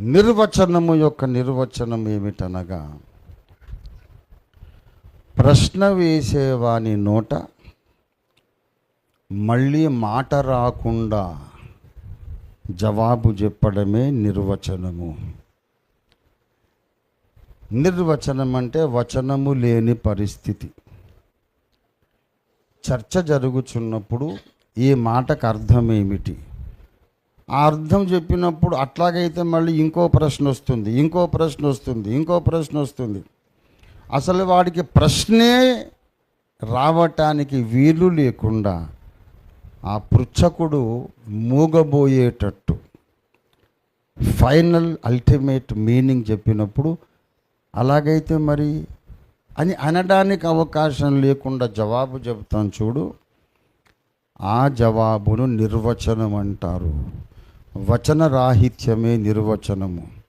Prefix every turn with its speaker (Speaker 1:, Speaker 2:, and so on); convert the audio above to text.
Speaker 1: నిర్వచనము యొక్క నిర్వచనం ఏమిటనగా ప్రశ్న వేసేవాని నోట మళ్ళీ మాట రాకుండా జవాబు చెప్పడమే నిర్వచనము. నిర్వచనం అంటే వచనము లేని పరిస్థితి. చర్చ జరుగుచున్నప్పుడు ఈ మాటకు అర్థం ఏమిటి? ఆ అర్థం చెప్పినప్పుడు అట్లాగైతే మళ్ళీ ఇంకో ప్రశ్న వస్తుంది ఇంకో ప్రశ్న వస్తుంది ఇంకో ప్రశ్న వస్తుంది. అసలు వాడికి ప్రశ్నే రావటానికి వీలు లేకుండా ఆ పృచ్ఛకుడు మూగబోయేటట్టు ఫైనల్ అల్టిమేట్ మీనింగ్ చెప్పినప్పుడు అలాగైతే మరి అని అనడానికి అవకాశం లేకుండా జవాబు చెబుతాను చూడు. ఆ జవాబును నిర్వచనం అంటారు. వచనరాహిత్యమే నిర్వచనము.